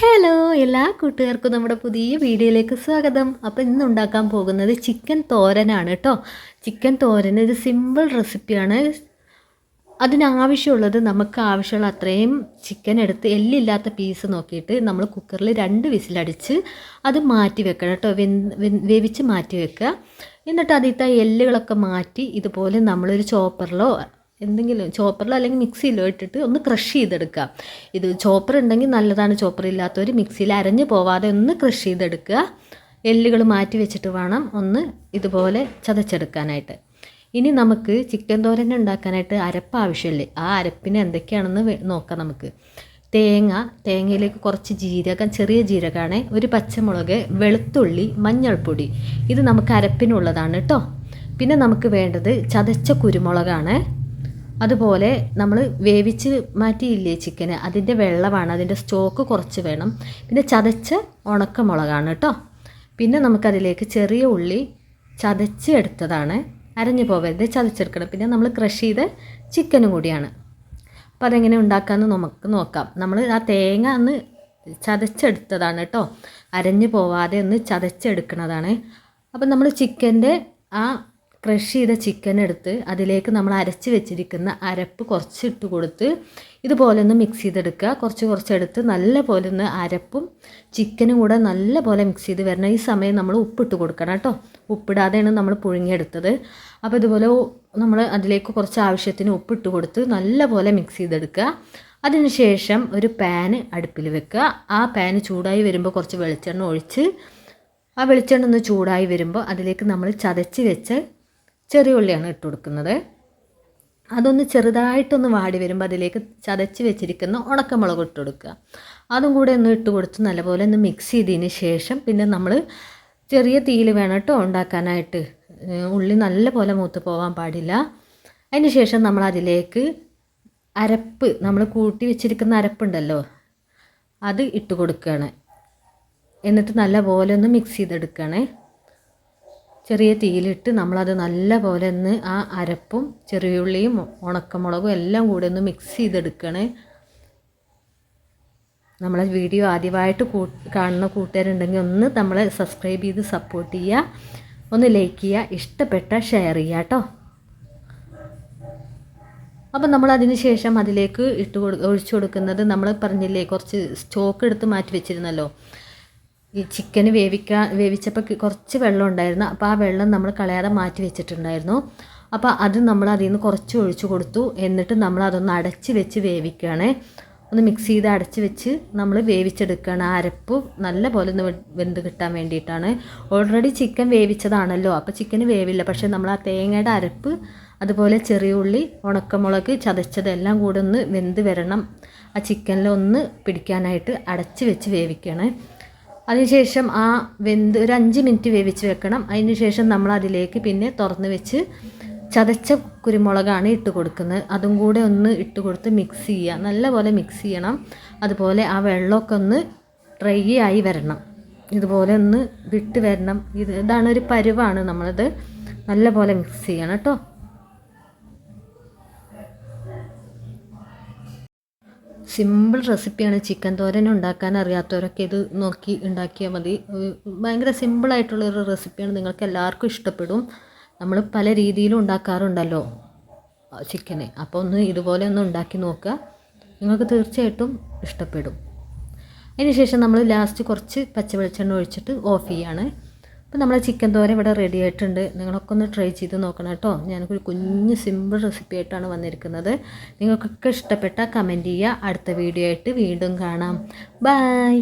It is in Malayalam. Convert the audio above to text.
ഹലോ എല്ലാ കൂട്ടുകാർക്കും നമ്മുടെ പുതിയ വീഡിയോയിലേക്ക് സ്വാഗതം. അപ്പോൾ ഇന്ന് ഉണ്ടാക്കാൻ പോകുന്നത് ചിക്കൻ തോരനാണ് കേട്ടോ. ചിക്കൻ തോരൻ ഇത് സിമ്പിൾ റെസിപ്പിയാണ് അതിനാവശ്യമുള്ളത് നമുക്ക് ആവശ്യമുള്ള അത്രയും ചിക്കൻ എടുത്ത് എല്ലില്ലാത്ത പീസ് നോക്കിയിട്ട് നമ്മൾ കുക്കറിൽ രണ്ട് വിസിലടിച്ച് അത് മാറ്റി വെക്കണം കേട്ടോ. വേവിച്ച് മാറ്റി വെക്കുക. എന്നിട്ട് അതിൽ എല്ലുകളൊക്കെ മാറ്റി ഇതുപോലെ നമ്മളൊരു ചോപ്പറിലോ എന്തെങ്കിലും ചോപ്പറിൽ അല്ലെങ്കിൽ മിക്സിയിലോ ഇട്ടിട്ട് ഒന്ന് ക്രഷ് ചെയ്തെടുക്കുക. ഇത് ചോപ്പർ ഉണ്ടെങ്കിൽ നല്ലതാണ്. ചോപ്പർ ഇല്ലാത്തവർ മിക്സിയിൽ അരഞ്ഞു പോവാതെ ഒന്ന് ക്രഷ് ചെയ്തെടുക്കുക. എല്ലുകൾ മാറ്റി വെച്ചിട്ട് വേണം ഒന്ന് ഇതുപോലെ ചതച്ചെടുക്കാനായിട്ട്. ഇനി നമുക്ക് ചിക്കൻ തോരൻ ഉണ്ടാക്കാനായിട്ട് അരപ്പ് ആവശ്യമില്ലേ? ആ അരപ്പിന് എന്തൊക്കെയാണെന്ന് നോക്കാം നമുക്ക്. തേങ്ങ തേങ്ങയിലേക്ക് കുറച്ച് ജീരകം ചെറിയ ജീരകമാണ്. ഒരു പച്ചമുളക് വെളുത്തുള്ളി മഞ്ഞൾപ്പൊടി. ഇത് നമുക്ക് അരപ്പിനുള്ളതാണ് കേട്ടോ പിന്നെ നമുക്ക് വേണ്ടത് ചതച്ച കുരുമുളകാണ്. അതുപോലെ നമ്മൾ വേവിച്ച് മാറ്റിയില്ലേ ചിക്കന് അതിന്റെ വെള്ളമാണ് അതിന്റെ സ്റ്റോക്ക് കുറച്ച് വേണം. പിന്നെ ചതച്ച ഉണക്കമുളകാണ് കേട്ടോ പിന്നെ നമുക്കതിലേക്ക് ചെറിയ ഉള്ളി ചതച്ച് എടുത്തതാണ്. അരഞ്ഞു പോകരുത് ചതച്ചെടുക്കണം. പിന്നെ നമ്മൾ ക്രഷ് ചെയ്ത ചിക്കനും കൂടിയാണ്. അപ്പോൾ അതെങ്ങനെ ഉണ്ടാക്കാമെന്ന് നമുക്ക് നോക്കാം. നമ്മൾ ആ തേങ്ങ ഒന്ന് ചതച്ചെടുത്തതാണ് കേട്ടോ അരഞ്ഞു പോവാതെ ഒന്ന് ചതച്ചെടുക്കുന്നതാണ് അപ്പം നമ്മൾ ചിക്കന്റെ ആ ക്രഷ് ചെയ്ത ചിക്കൻ എടുത്ത് അതിലേക്ക് നമ്മൾ അരച്ച് വെച്ചിരിക്കുന്ന അരപ്പ് കുറച്ച് ഇട്ട് കൊടുത്ത് ഇതുപോലെ ഒന്ന് മിക്സ് ചെയ്തെടുക്കുക. കുറച്ച് കുറച്ചെടുത്ത് നല്ല പോലെ ഒന്ന് അരപ്പും ചിക്കനും കൂടെ നല്ല പോലെ മിക്സ് ചെയ്ത് വരണം. ഈ സമയം നമ്മൾ ഉപ്പിട്ട് കൊടുക്കണം കേട്ടോ. ഉപ്പിടാതെയാണ് നമ്മൾ പുഴുങ്ങിയെടുത്തത്. അപ്പോൾ ഇതുപോലെ നമ്മൾ അതിലേക്ക് കുറച്ച് ആവശ്യത്തിന് ഉപ്പിട്ട് കൊടുത്ത് നല്ല പോലെ മിക്സ് ചെയ്തെടുക്കുക അതിനുശേഷം ഒരു പാന് അടുപ്പിൽ വെക്കുക. ആ പാന് ചൂടായി വരുമ്പോൾ കുറച്ച് വെളിച്ചെണ്ണ ഒഴിച്ച് ആ വെളിച്ചെണ്ണ ഒന്ന് ചൂടായി വരുമ്പോൾ അതിലേക്ക് നമ്മൾ ചതച്ച് വെച്ച് ചെറിയ ഉള്ളിയാണ് ഇട്ട് കൊടുക്കുന്നത്. അതൊന്ന് ചെറുതായിട്ടൊന്ന് വാടി വരുമ്പോൾ അതിലേക്ക് ചതച്ച് വെച്ചിരിക്കുന്ന ഉണക്കമുളക് ഇട്ട് കൊടുക്കുക. അതും കൂടെ ഒന്ന് ഇട്ട് കൊടുത്ത് നല്ലപോലെ ഒന്ന് മിക്സ് ചെയ്തതിന് ശേഷം പിന്നെ നമ്മൾ ചെറിയ തീയിൽ വേണം കേട്ടോ ഉണ്ടാക്കാനായിട്ട്. ഉള്ളി നല്ലപോലെ മൂത്ത് പോകാൻ പാടില്ല. അതിന് ശേഷം നമ്മൾ അതിലേക്ക് അരപ്പ് നമ്മൾ കൂട്ടി വെച്ചിരിക്കുന്ന അരപ്പുണ്ടല്ലോ അത് ഇട്ട് കൊടുക്കുകയാണ്. എന്നിട്ട് നല്ലപോലെ ഒന്ന് മിക്സ് ചെയ്തെടുക്കുകയാണേ. ചെറിയ തീയിലിട്ട് നമ്മളത് നല്ല പോലെ ഒന്ന് ആ അരപ്പും ചെറിയുള്ളിയും ഉണക്കമുളകും എല്ലാം കൂടെ ഒന്ന് മിക്സ് ചെയ്തെടുക്കണേ. നമ്മളെ വീഡിയോ ആദ്യമായിട്ട് കാണുന്ന കൂട്ടുകാരുണ്ടെങ്കിൽ ഒന്ന് നമ്മളെ സബ്സ്ക്രൈബ് ചെയ്ത് സപ്പോർട്ട് ചെയ്യുക. ഒന്ന് ലൈക്ക് ചെയ്യുക ഇഷ്ടപ്പെട്ട ഷെയർ ചെയ്യുക കേട്ടോ. അപ്പം നമ്മൾ അതിന് ശേഷം അതിലേക്ക് ഇട്ട് കൊടു ഒഴിച്ചു കൊടുക്കുന്നത് നമ്മൾ പറഞ്ഞില്ലേ കുറച്ച് സ്റ്റോക്ക് എടുത്ത് മാറ്റി വെച്ചിരുന്നല്ലോ. ഈ ചിക്കന് വേവിക്കാൻ വേവിച്ചപ്പോൾ കുറച്ച് വെള്ളം ഉണ്ടായിരുന്നു. അപ്പോൾ ആ വെള്ളം നമ്മൾ കളയാതെ മാറ്റി വെച്ചിട്ടുണ്ടായിരുന്നു. അപ്പോൾ അത് നമ്മൾ അതിൽ നിന്ന് കുറച്ച് ഒഴിച്ചു കൊടുത്തു. എന്നിട്ട് നമ്മൾ അതൊന്ന് അടച്ച് വെച്ച് വേവിക്കുകയാണ് ഒന്ന് മിക്സ് ചെയ്ത് അടച്ച് വെച്ച് നമ്മൾ വേവിച്ചെടുക്കുകയാണ് അരപ്പ് നല്ല പോലെ ഒന്ന് വെന്ത് കിട്ടാൻ വേണ്ടിയിട്ടാണ്. ഓൾറെഡി ചിക്കൻ വേവിച്ചതാണല്ലോ. അപ്പോൾ ചിക്കന് വേവില്ല. പക്ഷേ നമ്മൾ ആ തേങ്ങയുടെ അരപ്പ് അതുപോലെ ചെറിയ ഉള്ളി ഉണക്കമുളക് ചതച്ചതെല്ലാം കൂടെ ഒന്ന് വെന്ത് വരണം. ആ ചിക്കനിൽ ഒന്ന് പിടിക്കാനായിട്ട് അടച്ച് വെച്ച് വേവിക്കുകയാണ് അതിനുശേഷം ആ വെന്ത് ഒരു അഞ്ച് മിനിറ്റ് വേവിച്ച് വെക്കണം. അതിനുശേഷം നമ്മൾ അതിലേക്ക് പിന്നെ തുറന്ന് വെച്ച് ചതച്ച കുരുമുളകാണ് ഇട്ട് കൊടുക്കുന്നത്. അതും കൂടെ ഒന്ന് ഇട്ട് കൊടുത്ത് മിക്സ് ചെയ്യുക. നല്ലപോലെ മിക്സ് ചെയ്യണം. അതുപോലെ ആ വെള്ളമൊക്കെ ഒന്ന് ഡ്രൈ ആയി വരണം. ഇതുപോലെ ഒന്ന് വിട്ട് വരണം. ഇത് ഇതാണ് ഒരു പരുവാണ് നമ്മളത്. നല്ലപോലെ മിക്സ് ചെയ്യണം കേട്ടോ. സിമ്പിൾ റെസിപ്പിയാണ് ചിക്കൻ തോരൻ ഉണ്ടാക്കാൻ അറിയാത്തവരൊക്കെ ഇത് നോക്കി ഉണ്ടാക്കിയാൽ മതി. ഭയങ്കര സിമ്പിളായിട്ടുള്ളൊരു റെസിപ്പിയാണ്. നിങ്ങൾക്ക് എല്ലാവർക്കും ഇഷ്ടപ്പെടും. നമ്മൾ പല രീതിയിലും ഉണ്ടാക്കാറുണ്ടല്ലോ ചിക്കനെ. അപ്പോൾ ഒന്ന് ഇതുപോലെ ഒന്ന് ഉണ്ടാക്കി നോക്കുക. നിങ്ങൾക്ക് തീർച്ചയായിട്ടും ഇഷ്ടപ്പെടും. അതിനുശേഷം നമ്മൾ ലാസ്റ്റ് കുറച്ച് പച്ച വെളിച്ചെണ്ണ ഒഴിച്ചിട്ട് ഓഫ് ചെയ്യാണ്. അപ്പോൾ നമ്മളെ ചിക്കൻ തോര ഇവിടെ റെഡി ആയിട്ടുണ്ട്. നിങ്ങളൊക്കെ ഒന്ന് ട്രൈ ചെയ്ത് നോക്കണം കേട്ടോ. ഞാനൊരു കുഞ്ഞ് സിമ്പിൾ റെസിപ്പി ആയിട്ടാണ് വന്നിരിക്കുന്നത്. നിങ്ങൾക്കൊക്കെ ഇഷ്ടപ്പെട്ട കമന്റ് ചെയ്യുക. അടുത്ത വീഡിയോ ആയിട്ട് വീണ്ടും കാണാം. ബൈ